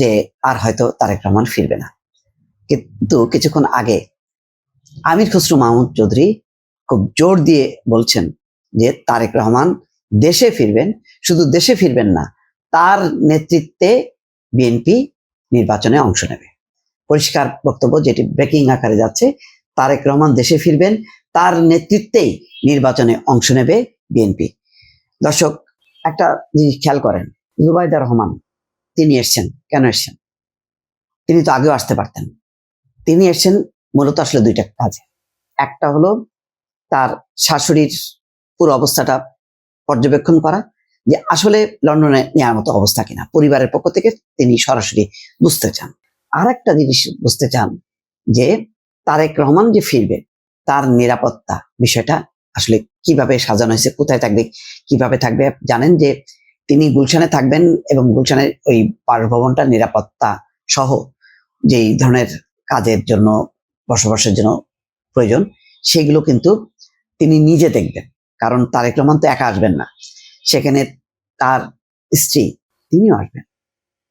যে আর হয়তো তারেক রহমান ফিরবে না। কিন্তু কিছুক্ষণ আগে আমির খসরু মাহমুদ চৌধুরী খুব জোর দিয়ে বলছেন যে তারেক রহমান দেশে ফিরবেন, শুধু দেশে ফিরবেন না, তার নেতৃত্বে বিএনপি নির্বাচনে অংশ নেবে। পরিষ্কার বক্তব্য যেটি ব্রেকিং আকারে যাচ্ছে, তারেক রহমান দেশে ফিরবেন, তার নেতৃত্বেই নির্বাচনে অংশ নেবে বিএনপি দর্শক, একটা জিনিস খেয়াল করেন জুবাইদা রহমান, তিনি এসছেন। কেন এসছেন? তিনি তো আগেও আসতে পারতেন। তিনি এসছেন মূলত আসলে দুইটা কাজে। একটা হলো তার শাশুড়ির পুরো অবস্থাটা পর্যবেক্ষণ করা যে আসলে লন্ডনে নেওয়ার মতো অবস্থা কিনা, পরিবারের পক্ষ থেকে তিনি সরাসরি বুঝতে চান। আর একটা জিনিস বুঝতে চান যে তারেক রহমান যে ফিরবে, তার নিরাপত্তা বিষয়টা আসলে কীভাবে সাজানো হয়েছে, কোথায় থাকবে, কীভাবে থাকবে, জানেন যে তিনি গুলশানে থাকবেন এবং গুলশানের ওই বাসভবনটার নিরাপত্তা সহ যেই ধরনের কাজের জন্য, বসবাসের জন্য প্রয়োজন, সেগুলো কিন্তু তিনি নিজে দেখবেন। কারণ তারেক রহমান তো একা আসবেন না। সেখানে তার স্ত্রী, তিনিও আসবেন।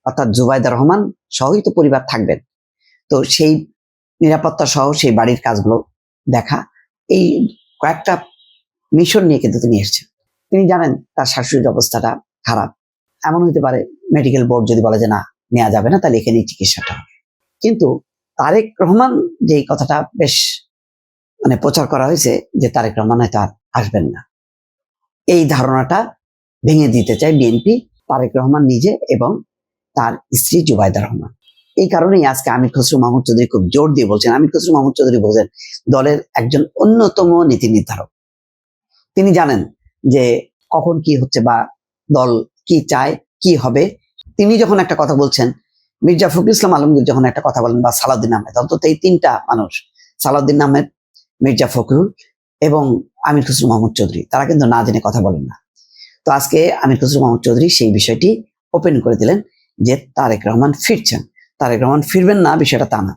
অর্থাৎ জুবাইদা রহমান সহই তো পরিবার থাকবেন। তো সেই নিরাপত্তা সহ সেই বাড়ির কাজগুলো দেখা। এই কয়েকটা মিশন নিয়ে কিন্তু তিনি এসেছেন। তিনি জানেন তার শাশুড়ির অবস্থাটা খারাপ। এমন হতে পারে মেডিকেল বোর্ড যদি বলে যে, না নেওয়া যাবে না, তাহলে এখানেই চিকিৎসাটা হবে। কিন্তু তারেক রহমান যে কথাটা বেশ মানে প্রচার করা হয়েছে যে, তারেক রহমান হয়তো আর আসবেন না। এই ধারণাটা ভেঙে দিতে চায় বিএনপি তারেক রহমান নিজে এবং তার স্ত্রী জুবাইদা রহমান। এই কারণেই আজকে আমির খসরু মাহমুদ চৌধুরী খুব জোর দিয়ে বলছেন, আমির খসরু মাহমুদ চৌধুরী বলছেন, দলের একজন অন্যতম নীতি নির্ধারক। তিনি জানেন যে কখন কি হচ্ছে বা দল কি চায়, কি হবে। তিনি যখন একটা কথা বলছেন, মির্জা ফখরুল ইসলাম আলমগীর যখন একটা কথা বলেন বা সালাউদ্দিন আহমেদ, অন্তত এই তিনটা মানুষ, সালাউদ্দিন আহমেদ, মির্জা ফখরুল এবং আমির খসরু মাহমুদ চৌধুরী, তারা কিন্তু না জেনে কথা বলেন না। তো আজকে আমির খসরু মাহমুদ চৌধুরী সেই বিষয়টি ওপেন করে দিলেন যে তারেক রহমান ফিরছেন। তারেক রহমান ফিরবেন না, বিষয়টা তা না।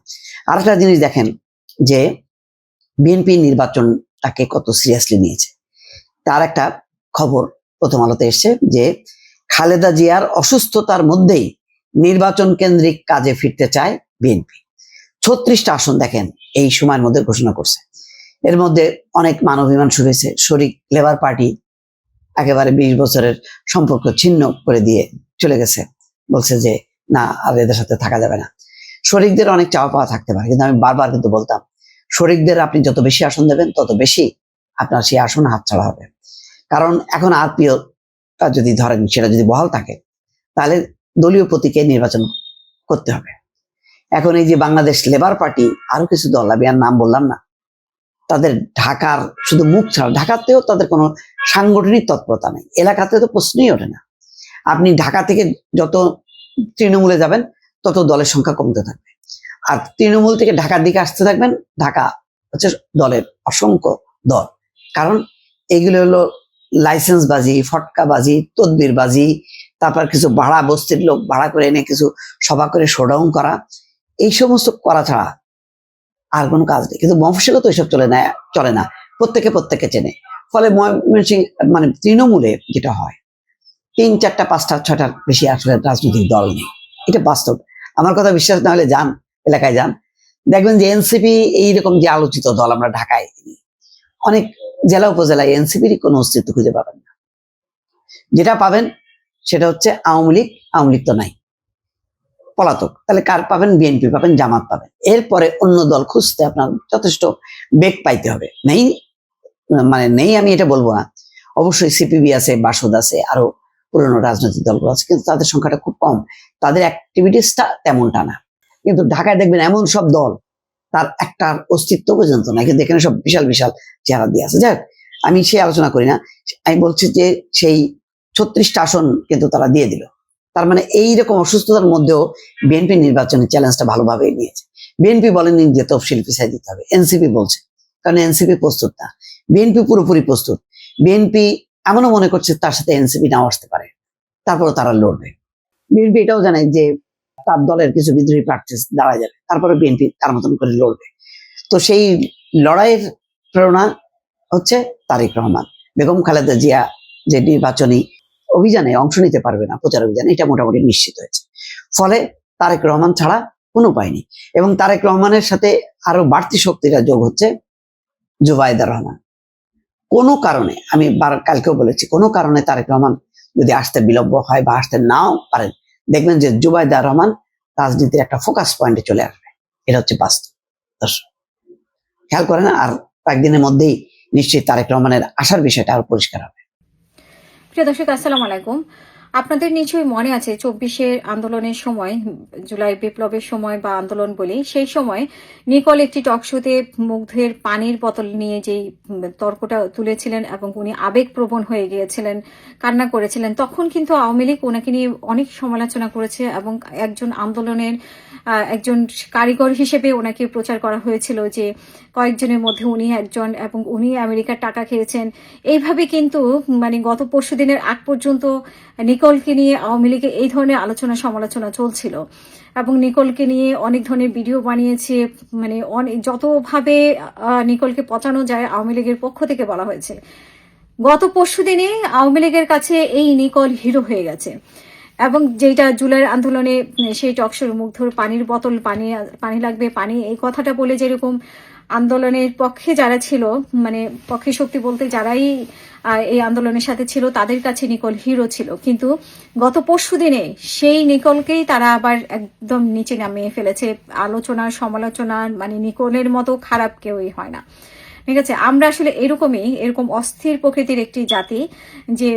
আর একটা জিনিস দেখেন যে বিএনপি নির্বাচনটাকে কত সিরিয়াসলি নিয়েছে। তার একটা খবর প্রথম আলোতে এসছে যে খালেদা জিয়ার অসুস্থতার মধ্যেই নির্বাচন কেন্দ্রিক কাজে ফিরতে চায় বিএনপি। ছত্রিশটা আসন দেখেন, এই সময়ের মধ্যে ঘোষণা করছে। এর মধ্যে অনেক মানবিমান শুরু হয়েছে। শরিক লেবার পার্টি একেবারে বিশ বছরের সম্পর্ক ছিন্ন করে দিয়ে চলে গেছে। বলছে যে, না, আর এদের সাথে থাকা যাবে না। শরিকদের অনেক চাওয়া পাওয়া থাকতে পারে, কিন্তু আমি বারবার কিন্তু বলতাম, শরিকদের আপনি যত বেশি আসন দেবেন, তত বেশি আপনার সেই আসন হাতছাড়া হবে। কারণ এখন আরপিওটা যদি ধরেন, সেটা যদি বহাল থাকে, তাহলে দলীয় প্রতীকে নির্বাচন করতে হবে। এখন এই যে বাংলাদেশ লেবার পার্টি আরও কিছু দল, আমি আর নাম বললাম না, তাদের ঢাকার শুধু মুখ ছাড়া, ঢাকাতেও তাদের কোনো সাংগঠনিক তৎপরতা নেই। এলাকাতে তো প্রশ্নই ওঠে না। আপনি ঢাকা থেকে যত তৃণমূলে যাবেন, তত দলের সংখ্যা কমতে থাকবে। আর তৃণমূল থেকে ঢাকার দিকে আসতে থাকবেন, ঢাকা হচ্ছে দলের অসংখ্য দল। কারণ এগুলো হলো লাইসেন্স বাজি, ফটকা বাজি, তদবির বাজি, তারপর কিছু ভাড়া, বস্তির লোক ভাড়া করে এনে কিছু সভা করে শোডাউন করা, এই সমস্ত করা ছাড়া আর কোনো কাজ নেই। কিন্তু মফসিলও তো এসব চলে না চলে না। প্রত্যেকে প্রত্যেকে চেনে। ফলে ময়মনসিং মানে তৃণমূলে যেটা হয়, তিন চারটা, পাঁচটা ছটার বেশি আসলে রাজনৈতিক দল নেই। এটা বাস্তব। আমার কথা বিশ্বাস না হলে যান, এলাকায় যান। দেখবেন যে এনসিপি এইরকম যে আলোচিত দল আমরা ঢাকায় অনেক জেলা উপজেলায় এনসিপির কোনো অস্তিত্ব খুঁজে পাবেন না। যেটা পাবেন সেটা হচ্ছে আওয়ামী লীগ আওয়ামী লীগ তো নাই। পলাতক। তাহলে কার পাবেন? বিএনপি পাবেন, জামাত পাবেন। এরপরে অন্য দল খুঁজতে আপনার যথেষ্ট বেগ পাইতে হবে। নেই মানে নেই আমি এটা বলব না। অবশ্যই সিপিবি আছে, বাসদ আছে, আরও পুরনো রাজনৈতিক দলগুলো আছে, কিন্তু তাদের সংখ্যাটা খুব কম। তাদের অ্যাক্টিভিটিসটা তেমনটা না। কিন্তু ঢাকায় দেখবেন এমন সব দল তার একটা অস্তিত্ব পর্যন্ত নাই। কিন্তু এখানে সব বিশাল বিশাল চেহারা দিয়ে আছে। যাক আমি সেই আলোচনা করি না। আমি বলছি যে সেই ছত্রিশটা আসন কিন্তু তারা দিয়ে দিল। তার মানে এই রকম অসুস্থতার মধ্যেও বিএনপি নির্বাচনের চ্যালেঞ্জটা ভালোভাবে নিয়েছে। বিএনপি বলেনি যে তফসিল পিছাই দিতে হবে। এনসিপি বলছে। কারণ এনসিপি প্রস্তুত না। বিএনপি পুরোপুরি প্রস্তুত। বিএনপি এমনও মনে করছে তার সাথে এনসিপি নাও আসতে পারে। তারপরে তারা লড়বে। বিএনপি এটাও জানে যে তার দলের কিছু বিদ্রোহী প্রার্থী দাঁড়া যাবে। তারপরে বিএনপি তার মতন করে লড়বে। তো সেই লড়াইয়ের প্রেরণা হচ্ছে তারেক রহমান। বেগম খালেদা জিয়া যে নির্বাচনী অভিযানে অংশ নিতে পারবে না, প্রচার অভিযানে, এটা মোটামুটি নিশ্চিত হয়েছে। ফলে তারেক রহমান ছাড়া কোনো উপায় নেই। এবং তারেক রহমানের সাথে আরও বাড়তি শক্তিটা যোগ হচ্ছে জুবাইদা রহমান। কোনো কারণে, আমি কালকেও বলেছি, কোনো কারণে তারেক রহমান যদি আসতে বিলম্ব হয় বা আসতে নাও পারেন দেখবেন যে জুবাইদা রহমান রাজনীতির একটা ফোকাস পয়েন্টে চলে আসবে। এটা হচ্ছে বাস্তব। দর্শক, খেয়াল করেন আর কয়েকদিনের মধ্যেই নিশ্চয়ই তারেক রহমানের আসার বিষয়টা আরও পরিষ্কার হবে। প্রিয় দর্শক, আসসালামু আলাইকুম। আপনাদের নিশ্চয়ই মনে আছে, চব্বিশের আন্দোলনের সময়, জুলাই বিপ্লবের সময় বা আন্দোলন বলি, সেই সময় নিকল একটি টকশোতে মুগ্ধের পানির বোতল নিয়ে যেই তর্কটা তুলেছিলেন এবং উনি আবেগপ্রবণ হয়ে গিয়েছিলেন, কান্না করেছিলেন, তখন কিন্তু আওয়ামী লীগ ওনাকে নিয়ে অনেক সমালোচনা করেছে এবং একজন আন্দোলনের একজন কারিগর হিসেবে ওনাকে প্রচার করা হয়েছিল যে কয়েকজনের মধ্যে উনি একজন এবং উনি আমেরিকার টাকা খেয়েছেন। এইভাবে কিন্তু মানে গত পরশু দিনের আগ পর্যন্ত নিকলকে নিয়ে আওয়ামী লীগে এই ধরনের আলোচনা সমালোচনা চলছিল এবং নিকলকে নিয়ে অনেক ধরনের ভিডিও বানিয়েছে মানে অনেক যতভাবে নিকলকে পচানো যায় আওয়ামী লীগের পক্ষ থেকে বলা হয়েছে। গত পরশু দিনে আওয়ামী লীগের কাছে এই নিকল হিরো হয়ে গেছে এবং যেটা জুলাইয়ের আন্দোলনে সেই টকশোর মুগ্ধর পানির বোতল, পানি পানি লাগবে, পানি, এই কথাটা বলে যেরকম আন্দোলনের পক্ষে যারা ছিল মানে পক্ষে শক্তি বলতে যারাই এই আন্দোলনের সাথে ছিল, তাদের কাছে নিকল হিরো ছিল। কিন্তু গত পরশু দিনে সেই নিকলকেই তারা আবার একদম নিচে নামিয়ে ফেলেছে। আলোচনা, সমালোচনা মানে নিকলের মতো খারাপ কেউই হয় না। ঠিক আছে? আমরা আসলে এরকমই, এরকম অস্থির প্রকৃতির একটি জাতি যে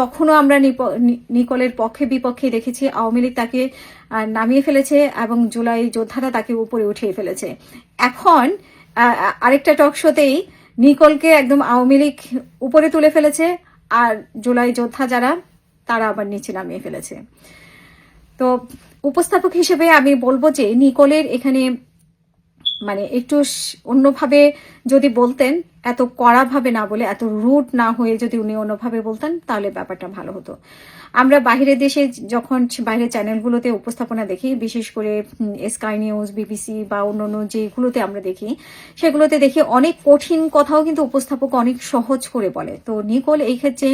তখনও আমরা নিকলের পক্ষে বিপক্ষে দেখেছি। আওয়ামী লীগ তাকে নামিয়ে ফেলেছে এবং জুলাই যোদ্ধারা তাকে উপরে উঠিয়ে ফেলেছে। এখন আরেকটা টক শোতেই নিকলকে একদম আওয়ামী লীগ উপরে তুলে ফেলেছে, আর জুলাই যোদ্ধা যারা, তারা আবার নিচে নামিয়ে ফেলেছে। তো উপস্থাপক হিসেবে আমি বলব যে নিকলের এখানে মানে একটু অন্যভাবে যদি বলতেন এত কড়াভাবে না বলে, এত রুট না হয়ে যদি উনি অন্যভাবে বলতেন, তাহলে ব্যাপারটা ভালো হতো। আমরা বাইরের দেশে যখন বাইরের চ্যানেলগুলোতে উপস্থাপনা দেখি, বিশেষ করে স্কাই নিউজ বিবিসি বা অন্যান্য যেগুলোতে আমরা দেখি, সেগুলোতে দেখি অনেক কঠিন কথাও কিন্তু উপস্থাপক অনেক সহজ করে বলে। তো নিকোল এই ক্ষেত্রে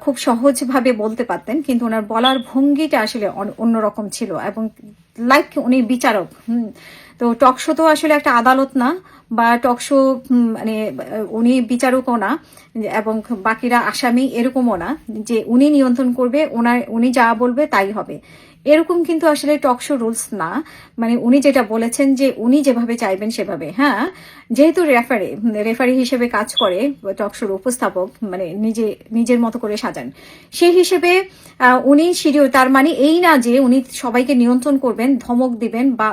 খুব সহজভাবে বলতে পারতেন, কিন্তু ওনার বলার ভঙ্গিটা আসলে অন- অন্যরকম ছিল এবং লাইক উনি বিচারক তো টকশো তো আসলে একটা আদালত না, বা টকশো মানে উনি বিচারকও না, এবং বাকিরা আসামি এরকমও না যে উনি নিয়ন্ত্রণ করবে ওনার উনি যা বলবে তাই হবে। এরকম কিন্তু আসলে টকশো রুলস না। মানে উনি যেটা বলেছেন যে উনি যেভাবে চাইবেন সেভাবে। হ্যাঁ যেহেতু রেফারি রেফারি হিসেবে কাজ করে টকশোর উপস্থাপক মানে নিজে, নিজের মতো করে সাজান। সেই হিসেবে উনি সিরিয় তার মানে এই না যে উনি সবাইকে নিয়ন্ত্রণ করবেন, ধমক দিবেন বা